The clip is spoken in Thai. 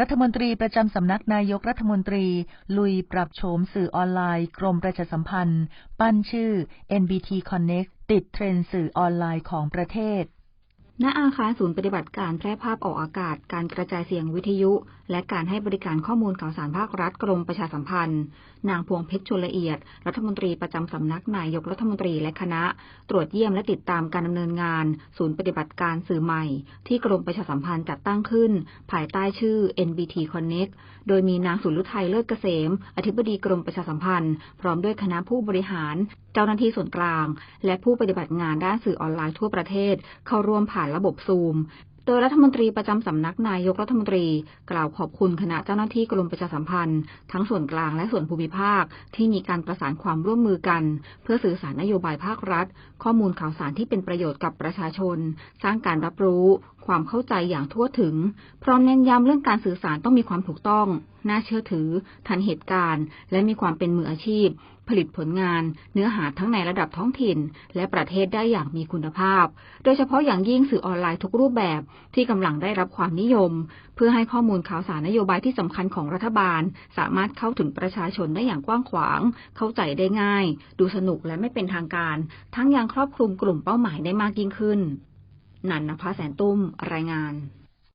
รัฐมนตรีประจำสำนักนายกรัฐมนตรี ลุยปรับโฉมสื่อออนไลน์ กรมประชาสัมพันธ์ ปั้นชื่อ NBT Connect ติดเทรนด์สื่อออนไลน์ของประเทศ ณอาคารศูนย์ปฏิบัติการแพร่ภาพออกอากาศ การกระจายเสียงวิทยุ และการให้บริการข้อมูลข่าวสารภาครัฐกรมประชาสัมพันธ์ นางพวงเพชรชุลละเอียด รัฐมนตรีประจำสำนักนายกรัฐมนตรีและคณะ ตรวจเยี่ยมและติดตามการดำเนินงาน ศูนย์ปฏิบัติการสื่อใหม่ ที่กรมประชาสัมพันธ์จัดตั้งขึ้น ภายใต้ชื่อ NBT Connect โดยมีนางสุรุทัยเลิศเกษม อธิบดีกรมประชาสัมพันธ์ พร้อมด้วยคณะผู้บริหาร เจ้าหน้าที่ส่วนกลาง และผู้ปฏิบัติงานด้านสื่อออนไลน์ทั่วประเทศเข้าร่วมผ่าผ่านระบบซูม โดยรัฐมนตรีประจำสำนักนายกรัฐมนตรี กล่าวขอบคุณคณะเจ้าหน้าที่กรมประชาสัมพันธ์ ทั้งส่วนกลางและส่วนภูมิภาค ที่มีการประสานความร่วมมือกัน เพื่อสื่อสารนโยบายภาครัฐ ข้อมูลข่าวสารที่เป็นประโยชน์กับประชาชน สร้างการรับรู้ ความเข้าใจอย่างทั่วถึง พร้อมเน้นย้ำเรื่องการสื่อสารต้องมีความถูกต้อง น่าเชื่อถือ ทันเหตุการณ์ และมีความเป็นมืออาชีพผลิตผลงาน เนื้อหาทั้งในระดับท้องถิ่น และประเทศได้อย่างมีคุณภาพ โดยเฉพาะอย่างยิ่งสื่อออนไลน์ทุกรูปแบบที่กำลังได้รับความนิยม เพื่อให้ข้อมูลข่าวสารนโยบายที่สำคัญของรัฐบาล สามารถเข้าถึงประชาชนได้อย่างกว้างขวาง เข้าใจได้ง่าย ดูสนุกและไม่เป็นทางการ ทั้งยังครอบคลุมกลุ่มเป้าหมายได้มากยิ่งขึ้น นันนภาแสนตุ้ม รายงาน